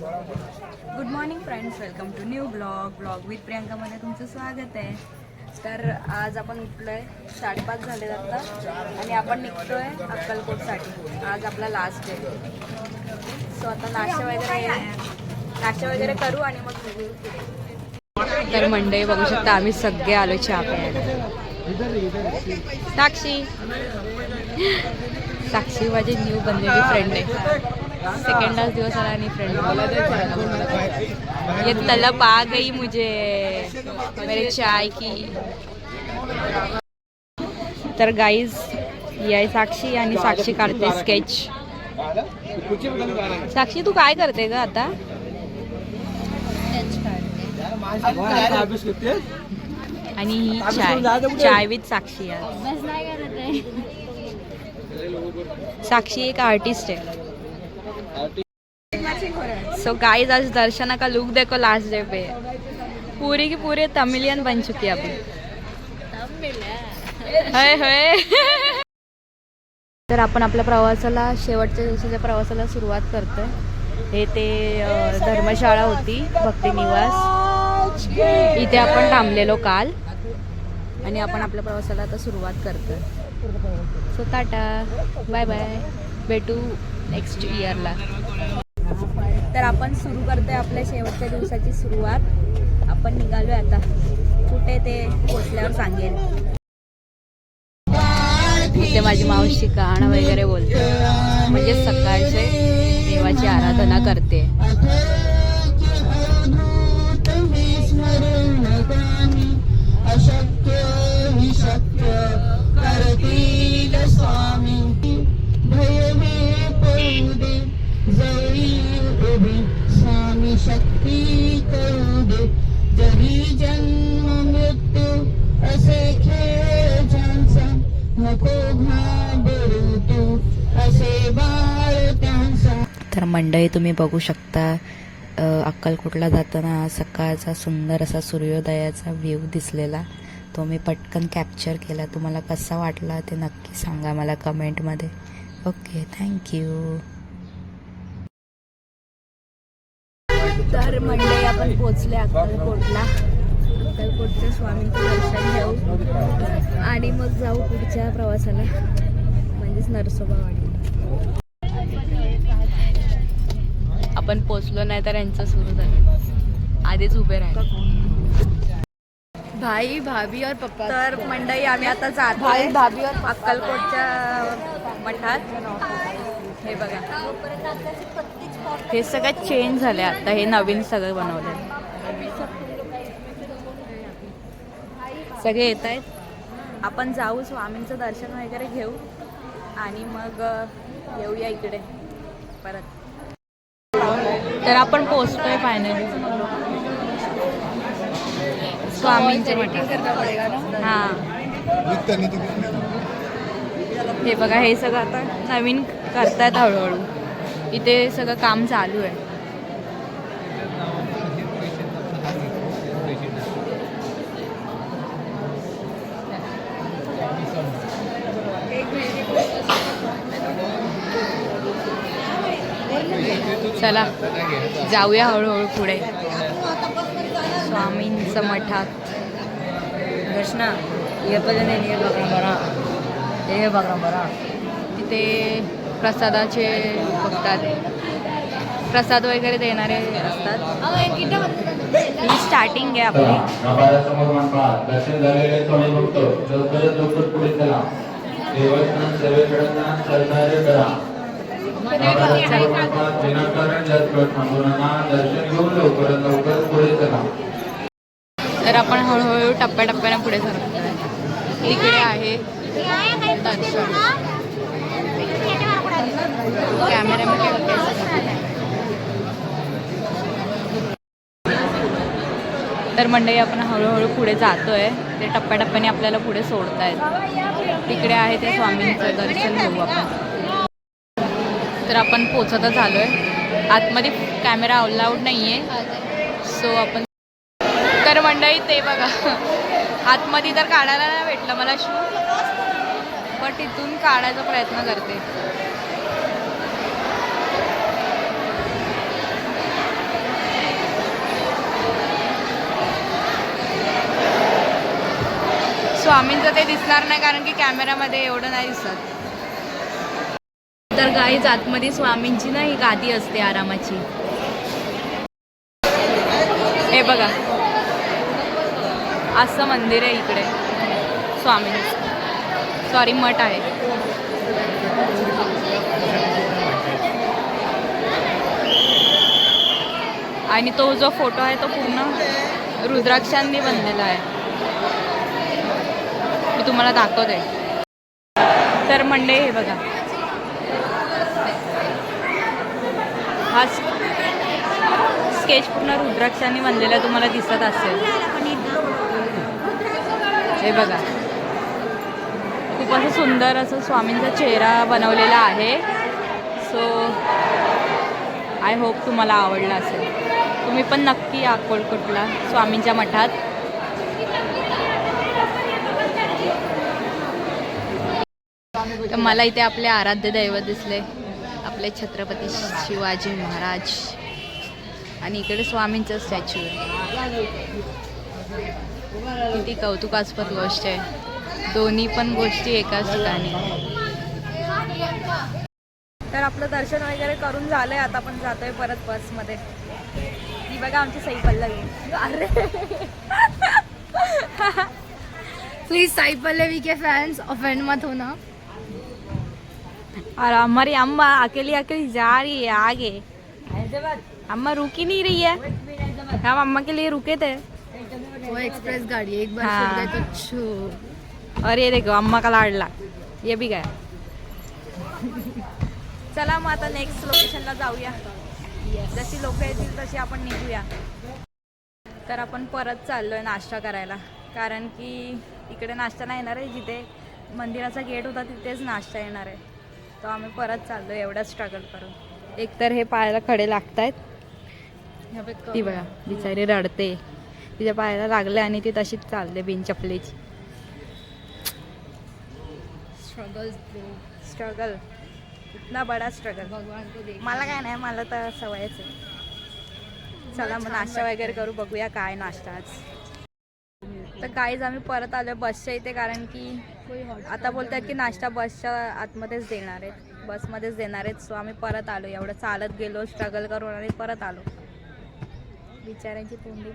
Good morning friends welcome to new blog blog with प्रियांकामध्ये तुमचं स्वागत आहे. तर आज आपण उठलोय. साडेपाच झाले आता. आणि आपण निघतोय अक्कलकोटसाठी. आज आपला लास्ट आहे सो आता नाश्ता वगैरे नाश्ता वगैरे करू आणि मग निघू तर मंडई बघू शकता आम्ही सगळे आलो चहा प्यायला. साक्षी. साक्षी माझी न्यू बनलेली फ्रेंड आहे. सेकंडाच दिवस आला आणि फ्रेंड ये तलब आ गई मुझे। मेरे चाय की। तर गाईज ही साक्षी आणि साक्षी काढते स्केच साक्षी तू काय करते ग आता? आणि ही चाय. चाय विथ साक्षी आहे साक्षी एक आर्टिस्ट आहे. सो गाइस आज दर्शना का लुक देखो लास्ट डे पे. पूरी की पूरी तमिलियन बन चुकी है अभी. होय होय. तर आपण आपल्या प्रवासाला शेवटच्या दिवसाच्या प्रवासाला सुरुवात करतोय. हे ते धर्मशाळा होती भक्ती निवास. इथे आपण थांबलेलो काल. आणि आपण आपल्या प्रवासाला आता सुरुवात करतोय. So tata. बाय बाय भेटू. नेक्स्ट इयरला तर आपण सुरू करतोय आपल्या शेवटच्या दिवसाची सुरुवात. आपण निघालोय आता. कुठे ते पोचल्यावर सांगेल इथे माझी मावशी गाणं वगैरे बोलते. म्हणजे सकाळचे देवाची आराधना करते. मंडई तुम्ही बघू शकता. अक्कलकोटला जाताना सकाळचा सुंदर असा सूर्योदयाचा व्ह्यू दिसलेला. तो मी पटकन कॅप्चर केला. तुम्हाला कसा वाटला ते नक्की सांगा मला कमेंटमध्ये ओके थँक्यू तर मंडळी आपण पोचले अक्कलकोटला. अक्कलकोटच्या स्वामींचं दर्शन घेऊ. आणि मग जाऊ पुढच्या प्रवासाला. म्हणजेच नरसोबावाडी. आपण पोचलो नाही तर यांचं सुरू झालं. आधीच उभे राहिले. भाई भाभी और पप्पा. तर मंडळी आम्ही आता जातो भाई भाभी और अक्कलकोटच्या मठात. हे बघा. हे सगळं चेंज झाले आता. हे नवीन सगळं बनवले सगळे येत आहेत? आपण जाऊ स्वामींचं दर्शन वगैरे घेऊ आणि मग येऊया इकडे. परत. तर आपण पोचतोय फायनली स्वामींचे मठात हा. हे बघा हे सगळं आता नवीन करतायत हळूहळू. इथे सगळं काम चालू आहे. चला जाऊया हळूहळू पुढे. स्वामींचं मठात. कृष्णा ये पहिले ये बकरा बरा हे बकरा बरा तिथे प्रसादाचे बघतात. प्रसाद वगैरे देणारे असतात. ही स्टार्टिंग आहे आपली. तर आपण हळूहळू टप्प्याटप्प्याने पुढे सरकतोय. तिकडे आहे दर्शन कॅमेऱ्यामध्ये तर मंडळी आपण हळूहळू पुढे जातोय. ते टप्प्याटप्प्याने आपल्याला पुढे सोडतायत. तिकडे आहे ते स्वामींचं दर्शन घेऊ आपण. तर आपण पोचतच आलोय आहे आतमध्ये कॅमेरा अलाउड नाही आहे सो आपण तर मंडळी ते बघा. आतमध्ये तर काढायला नाही भेटलं मला शो. बट तिथून काढायचा प्रयत्न करते. स्वामींचं ते दिसणार नाही कारण की कॅमेरामध्ये एवढं नाही दिसत. तर गाईज आतमध्ये स्वामींची ना ही गादी असते आरामाची. हे बघा. असं मंदिर आहे इकडे. स्वामी. सॉरी मठ आहे. आणि तो जो फोटो आहे तो पूर्ण रुद्राक्षांनी बनलेला आहे. मी तुम्हाला दाखवते. तर मंडे हे बघा. हा स्केच पूर्ण रुद्राक्षांनी बनलेला तुम्हाला दिसत असेल. हे बघा. खूप असं सुंदर असं स्वामींचा चेहरा बनवलेला आहे. सो आय होप तुम्हाला आवडला असेल. तुम्ही पण नक्की या अक्कलकोटला स्वामींच्या मठात. तर मला इथे आपले आराध्य दैवत दिसले. आपले छत्रपती शिवाजी महाराज आणि इकडे स्वामींचं स्टॅच्यू. आहे किती कौतुकास्पद गोष्ट आहे. दोन्ही पण गोष्टी एकाच ठिकाणी. तर आपलं दर्शन वगैरे करून झालंय आता आपण जातोय परत बसमध्ये. ती बघा आमची सई पल्लवी. अरे! प्लीज साई पल्लवी के फॅन्स ऑफेंड मत होना और हमारी अम्मा अकेली अकेली जा रही है आगे। अम्मा रुक ही नहीं रही है। हम अम्मा के लिए रुके थे। वो एक्सप्रेस गाड़ी एक बार हाँ। तो छू। और ये देखो अम्मा का लाडला। ये भी गया। चला मग आता नेक्स्ट लोकेशनला जाऊया। जशी लोक येतील तशी आपण निघूया. तर आपण परत चाललोय नाश्ता करायला. कारण की इकडे नाश्ता नाही येणार आहे जिथे. मंदिराचा गेट होता तिथेच नाश्ता येणार आहे. तो आम्ही परत चाललो एवढा स्ट्रगल करून. एकतर हे पायाला खडे लागत आहेत ती बघा बिचारी रडते. तिच्या पायाला लागले आणि ती तशीच चालते बिन चपलीची स्ट्रगल्स स्ट्रगल इतना बडा स्ट्रगल भगवान मला काय नाही मला तर सवयच आहे. चला मग नाश्ता वगैरे करू बघूया काय नाश्ता आज. तर काहीच आम्ही परत आलो बसच्या इथे कारण की आता बोलतात की नाश्ता बसच्या आतमध्येच देणार आहेत. बसमध्येच देणार आहेत. सो आम्ही परत आलो एवढं चालत गेलो स्ट्रगल करून आणि परत आलो. बिचाऱ्यांची तोंडी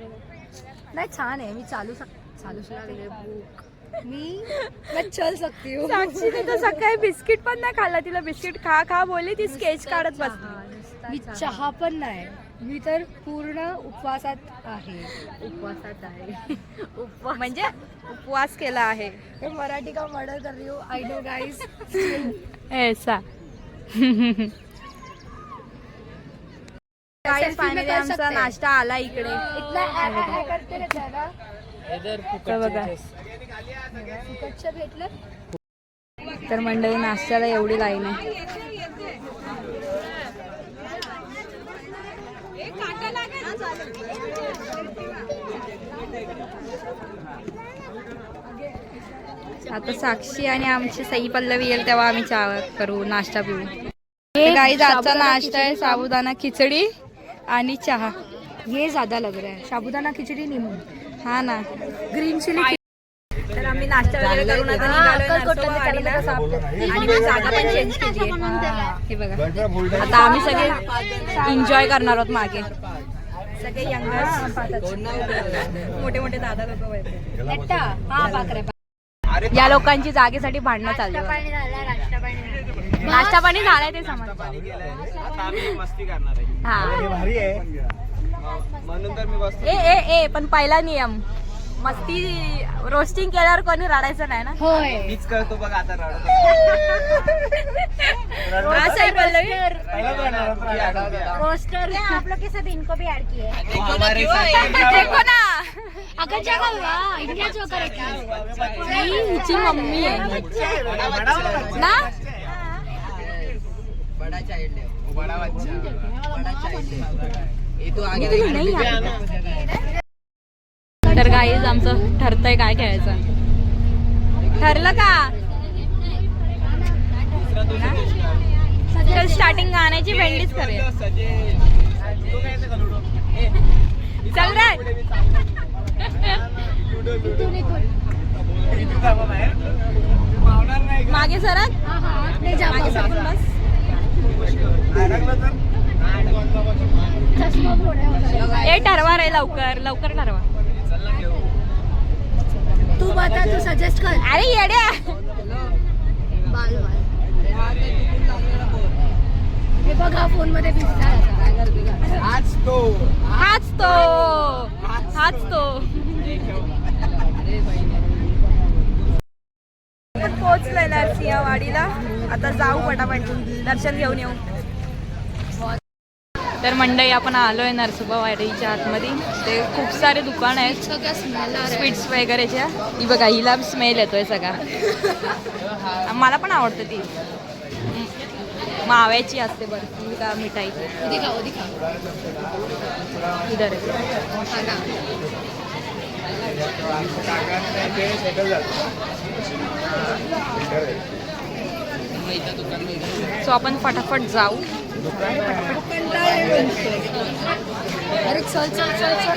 नाही छान आहे. मी चालू चालू शकते. बुक मी मैं चल सकती हूँ. साक्षीने तर सकाळी बिस्किट पण नाही खाल्ला. तिला बिस्किट खा खा बोलली ती स्केच काढत बसली. मी चहा पण नाही. मी तर पूर्ण उपवासात आहे. उपवासात आहे. उपवास. म्हणजे उपवास केला आहे. मराठी का मर्डर कर रही हूँ? आई नो गाइस ऐसा. फायनली आमचा हैं. नाश्ता आला इकडे. इतना करते रहता है ना तर बघा. फुकटचं भेटलं? तर मंडळी नाश्त्याला एवढी लाईन आहे. आता साक्षी आणि आमची सई पल्लवी येईल तेव्हा आम्ही चहा करू नाश्ता पिऊ. काही आजचा नाश्ता आहे साबुदाणा खिचडी आणि चहा. ये ज्यादा लग रहा है. साबुदाना खिचडी नींबू हा ना. ग्रीन चिली तर आम्ही नाश्ता वगैरे करून आता. आणि जागा पण चेंज केली आहे हे बघा आता आम्ही सगळे एन्जॉय करणार आहोत मागे. सगळे यंगर्स. मोठे मोठे दादा लोक हा या लोकांची जागेसाठी भांडणं चालली नाश्ता पाणी झालंय ते समज हा. म्हणून तर मी ए ए ए पण पहिला नियम. मस्ती रोस्टिंग केल्यावर कोणी रडायचं नाही ना? होय. मीच करतो बघ आता रडत असं आहे पल्लवी रोस्टर आप लोग के साथ इनको भी ऐड किए हमारे देखो ना. अगर जगह हुआ इंडिया जो कर ही हिची मम्मी आहे. ना बड़ा चाइल्ड है वो बड़ा बच्चा बड़ा चाइल्ड है ये तो आगे नाही. आज आमचं ठरतंय काय खेळायचं. ठरलं का? स्टार्टिंग गाण्याची भेंडीच करेल चल रे. मागे सरक मागे सरकून बस. ए ठरवा रे लवकर लवकर ठरवा. तू बता तू सजेस्ट कर. अरे येड्या. बाल बाल. हे बघ फोनमध्ये आज तो. हाच तो. हाच तो. पोहोचलोय नरसिंहवाडीला आता जाऊ पटापट. दर्शन घेऊन येऊ. तर मंडई आपण आलोय नरसोबावाडीच्या आतमध्ये. ते खूप सारे दुकान आहेत. स्वीट्स वगैरेच्या. ही बघा हिला स्मेल येतोय सगळा. मला पण आवडतं ती. माव्याची असते बर्फी का मिठाई. इधर. सो आपण फटाफट जाऊ. अरे चल चल चल चल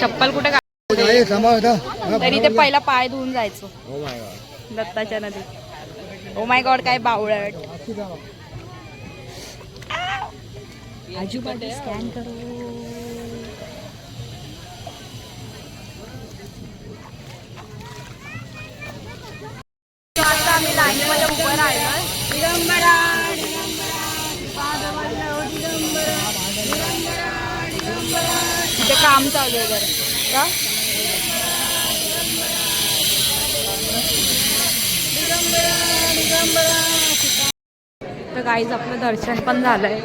चप्पल कुठे का तरी ते पहिला पाय धुवून जायचो. दत्ताच्या नदीत. ओ माय गॉड काय बावळट. आजूबाजू स्कॅन करू आता आम्ही इथे काम चालू आहे जरा. का? तर काहीच आपलं दर्शन पण झालंय.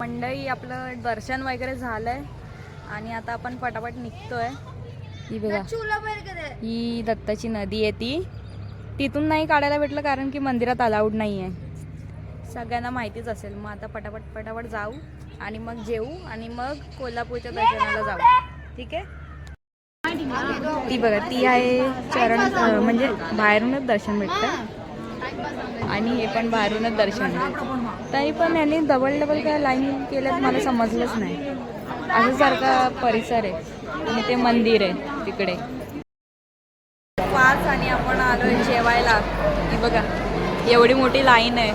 मंडळी आपलं दर्शन वगैरे झालंय. आणि आता आपण पटापट निघतोय. ही बघा. ही दत्ताची नदी आहे ती. तिथून नाही काढायला भेटलं कारण की मंदिरात अलाउड नाही आहे सगळ्यांना माहितीच असेल. मग आता पटापट पटापट जाऊ आणि मग जेऊ आणि मग कोल्हापूरच्या दर्शनाला जाऊ. ठीक आहे? ती बघा ती आहे चरण म्हणजे बाहेरूनच दर्शन भेटतं आणि हे पण बाहेरूनच दर्शन आहे. तरी पण यांनी डबल डबल काय लाईन केल्यात मला समजलंच नाही. असं सारखा परिसर आहे. आणि ते मंदिर आहे तिकडे पाच आणि आपण आलोय जेवायला ही बघा एवढी मोठी लाईन आहे.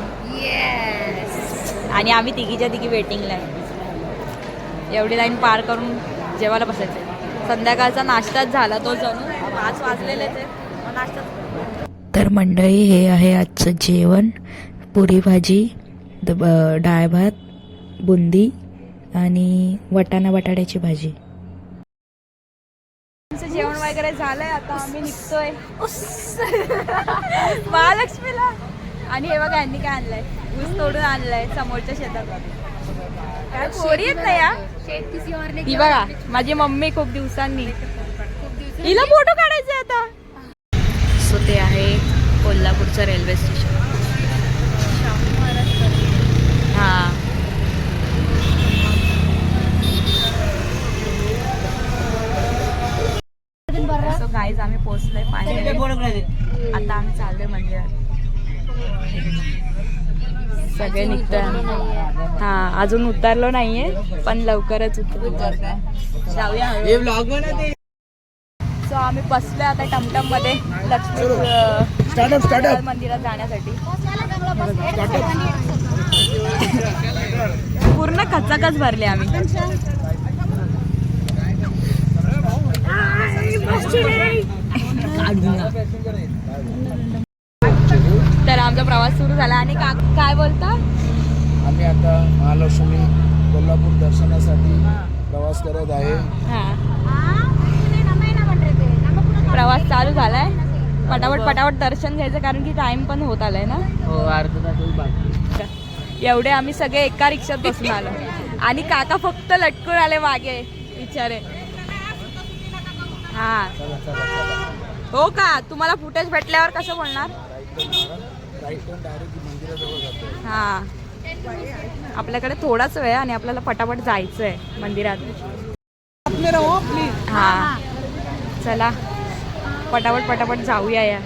आणि आम्ही तिघीच्या तिघी वेटिंगला आहे. एवढी लाईन पार करून जेवायला बसायचं संध्याकाळचा नाश्ताच झाला तो जणू. पाच वाजलेले ते. नाश्ता तर मंडळी हे आहे आजचं जेवण. पुरी भाजी डाळ भात बुंदी आणि वटाणा बटाट्याची भाजी. वगैरे झालंय आता आम्ही निघतोय. महालक्ष्मीला. आणि हे बघा यांनी काय आणलंय? ऊस तोडून आणलंय समोरच्या शेतात. काय पोरी येत नाही या? ही बघा माझी मम्मी खूप दिवसांनी. हिला फोटो काढायचे आता. सो ते आहे कोल्हापूरचं रेल्वे स्टेशन. गाईज आम्ही पोहोचलोय फायनली आता आम्ही चाललोय मंदिरात. सगळे निघतोय हा अजून उतरलो नाहीये पण लवकरच उतरू. जाऊया. हे ब्लॉगमध्ये सो आम्ही बसलोय आता टमटममध्ये लक्ष्मी मंदिरात जाण्यासाठी. पूर्ण कचाकच भरले आम्ही. तर आमचा प्रवास सुरू झाला. आणि का काय बोलता? आम्ही आता महालक्ष्मी कोल्हापूर दर्शनासाठी प्रवास करत आहे. हा. प्रवास चालू झालाय. पटापट पटापट दर्शन घ्यायचं कारण की टाइम पण होत आलाय ना? हो अर्धा तास बाकी एवढे आम्ही सगळे एका रिक्षात बसून आलो. आणि काका फक्त लटकून आले मागे बिचारे. हा. हो का? तुम्हाला फुटेज भेटल्यावर कसं बोलणार? हा. आपल्याकडे थोडाच वेळ आहे आणि आपल्याला पटापट जायचं आहे मंदिरात. हा. चला. पटापट पटापट जाऊया या.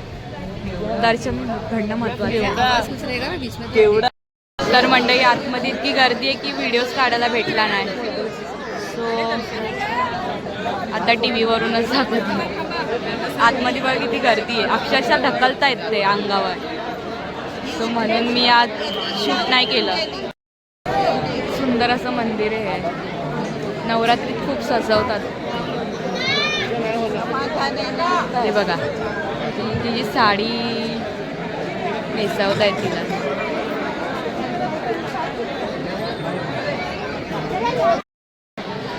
दर्शन घडणं महत्वाचं तर मंडळी आतमध्ये इतकी गर्दी आहे की व्हिडिओज काढायला भेटला नाही. सो आता टी व्हीवरूनच दाखवत आतमध्ये बघ किती गर्दी आहे. अक्षरशः ढकलता येत ते अंगावर. सो म्हणून मी आज शूट नाही केलं. सुंदर असं मंदिर आहे. नवरात्रीत खूप सजवतात. हे बघा. तिची साडी नेसवत आहे तिला.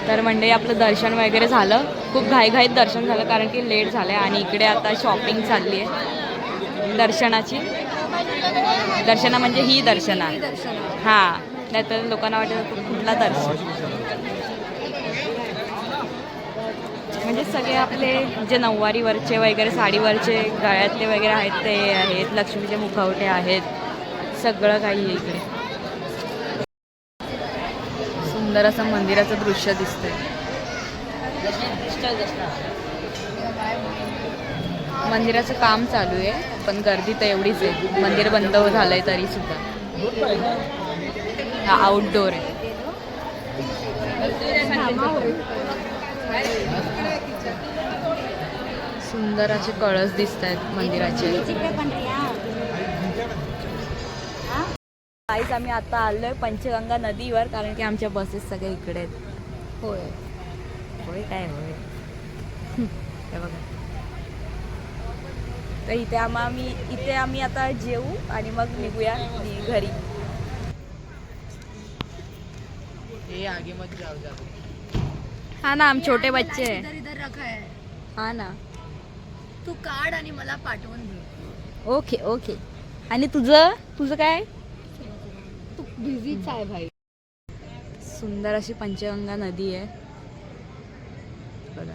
तर म्हणजे आपलं दर्शन वगैरे झालं. खूप घाईघाईत दर्शन झालं कारण की लेट झालं आहे आणि इकडे आता शॉपिंग चालली आहे. दर्शनाची. दर्शना म्हणजे ही दर्शना. हां नाहीतर लोकांना वाटतं कुठला दर्शन. म्हणजे सगळे आपले जे नऊवारीवरचे वगैरे साडीवरचे गळ्यातले वगैरे आहेत ते आहेत लक्ष्मीचे मुखवटे आहेत. सगळं काही आहे इकडे. सुंदर असं मंदिराचं दृश्य दिसतंय. मंदिराचं काम चालू आहे पण गर्दी तर एवढीच आहे. मंदिर बंद झालंय तरी सुद्धा. हा आउटडोर आहे. सुंदर असे कळस दिसत आहेत मंदिराचे. काहीच आम्ही आता आलोय पंचगंगा नदीवर कारण की आमच्या बसेस सगळे इकडे आहेत. होय. होय काय होय? हे बघा. तर इथे आम्हा आम्ही इथे आम्ही आता जेवू आणि मग निघूया घरी. ये आगे मत जाओ जाओ हा ना आम छोटे बच्चे आहे. इधर इधर रखा है. हा ना. तू काढ आणि मला पाठवून दे. Okay okay. आणि तुझं? तुझं काय? बिझीच आहे भाई. सुंदर अशी पंचगंगा नदी आहे. बघा.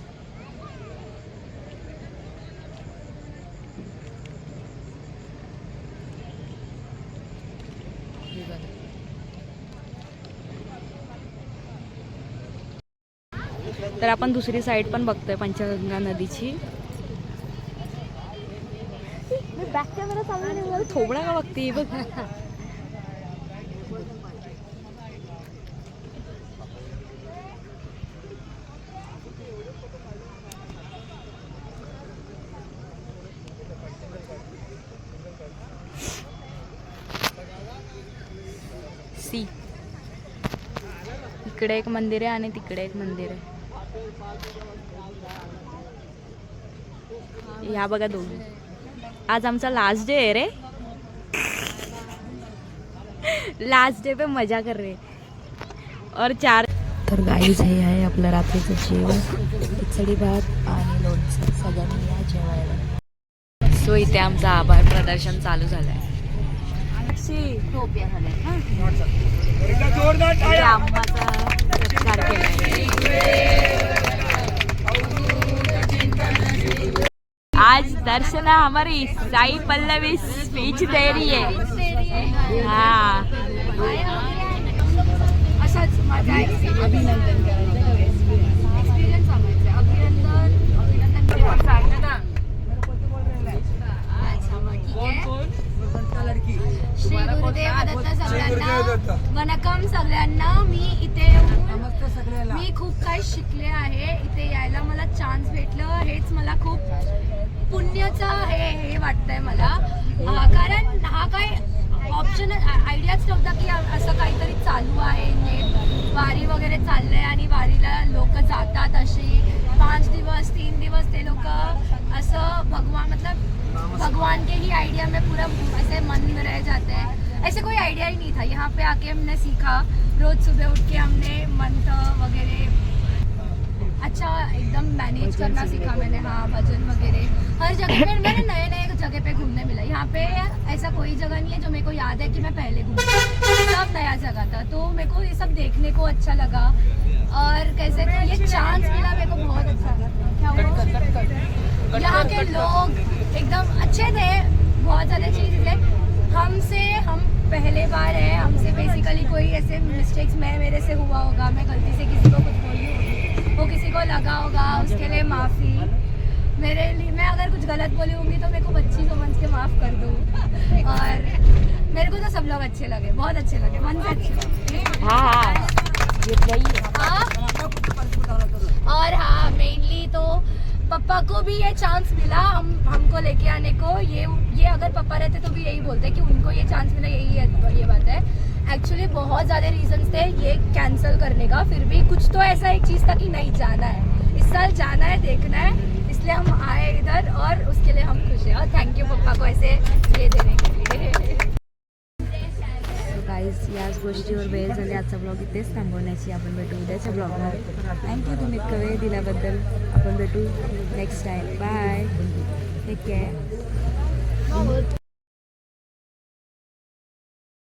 तर आपण दुसरी साईड पण बघतोय पंचगंगा नदीची. बॅक कॅमेरा चालू थोबडा का बघते? बघ सी इकडे एक मंदिर आहे आणि तिकडे एक मंदिर आहे. ह्या बघा दोघी आज आमचा लास्ट डे आहे रे. लास्ट डे पे मजा कर रे. और चार तर गाईज हे आहे आपलं रात्रीचं जेवण. खिचडी भात आणि लोणचं. सगळ्यांनी या जेवायला. सो इथे आमचं आभार प्रदर्शन चालू झालंय. इथे आंबाचा सत्कार केलाय आज दर्शना हमारी साई पल्लवी स्पीच दे रही है। हाँ। अभिनंदन श्री गुरुदेव दत्त सगळ्यांना वनकम सगळ्यांना. मी इथे काय शिकले आहे इथे यायला मला चान्स भेटलं. हेच मला खूप पुण्याचं हे हे वाटतंय मला. कारण हा काय ऑप्शन आयडियाच नव्हता की असं काहीतरी चालू आहे नेट वारी वगैरे चाललंय आणि वारीला लोक जातात अशी. पाच दिवस तीन दिवस ते लोक असं भगवान मतलब भगवान के ही आइडिया में पूरा ऐसे मन में रह जाते हैं. ऐसे कोई आइडिया ही नहीं था. यहाँ पे आके हमने सीखा. रोज सुबह उठ के हमने मंत्र वगैरह अच्छा एकदम मैनेज करना सीखा मैंने। हाँ भजन वगैरह। हर जगह पे मैंने नए नए जगह पे घूमने मिला। यहाँ पे ऐसा कोई जगह नहीं है जो मेरे को याद है कि मैं पहले घूमी सब नया जगह था। तो मेरे को ये सब देखने को अच्छा लगा। और कैसे ये चांस मिला मेरे को बहुत अच्छा। लगा यहाँ के लोग एकदम अच्छे थे। बहुत ज़्यादा चीज़ थे। हमसे हम पहले बार है। हमसे बेसिकली कोई ऐसे मिस्टेक्स मैं मेरे से हुआ होगा। मैं गलती से किसी को कुछ बोली होगी। वो किसी को लगा होगा उसके लिए माफ़ी। मेरे लिए मैं अगर कुछ गलत बोली होंगी तो मेरे को बच्ची समझ के माफ़ कर दो। और मेरे को तो सब लोग अच्छे लगे बहुत अच्छे लगे मन से अच्छे लगे। हाँ हाँ ये सही है। हाँ। और हाँ मेनली तो पापा को भी ये चांस मिला हम हमको लेके आने को। ये ये अगर पापा रहते तो भी यही बोलते कि उनको ये चांस मिला यही है ये बात है। एक्चुअली बहुत ज़्यादा रीजंस थे ये कैंसिल करने का। फिर भी कुछ तो ऐसा एक चीज़ था कि नहीं, जाना है। इस साल जाना है, देखना है। इसलिए हम आए इधर और उसके लिए हम खुश हैं। और थैंक यू पापा को ऐसे ये देने के लिए। याच वेळ झाली आजचा ब्लॉग इथेच थांबवण्याची आपण भेटू उद्याच्या ब्लॉगवर थँक्यू तुम्ही वेळ दिल्याबद्दल आपण भेटू next time bye take care